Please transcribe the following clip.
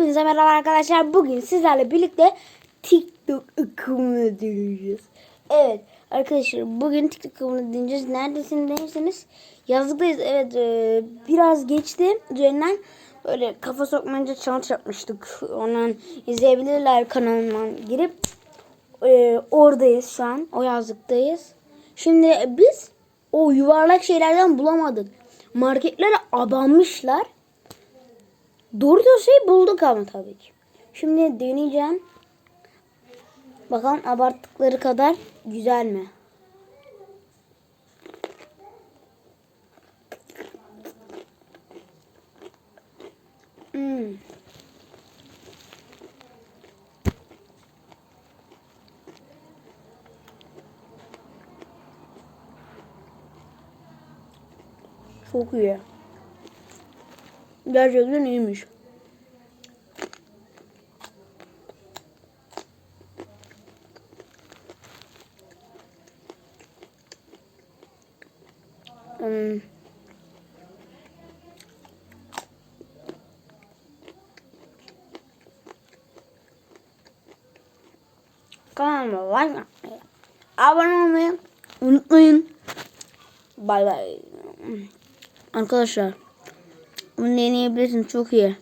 Hepinize merhaba arkadaşlar. Bugün sizlerle birlikte TikTok akımını deneyeceğiz. Evet arkadaşlar bugün TikTok akımını deneyeceğiz. Neredesiniz derseniz yazlıktayız. Evet e, biraz geçti. Üzerinden böyle kafa sokmayınca challenge yapmıştık. Ondan izleyebilirler kanalından girip e, oradayız şu an. O yazlıktayız. Şimdi biz o yuvarlak şeylerden bulamadık. Marketlere abanmışlar. Doğru şey bulduk ama tabii ki. Şimdi deneyeceğim. Bakalım abarttıkları kadar güzel mi? Hmm. Çok iyi. Gerçekten iyiymiş. Hmm. Kanalıma like atmayı, abone olmayı unutmayın. Bay bay. Arkadaşlar bunu deneyebilirsiniz çok iyi.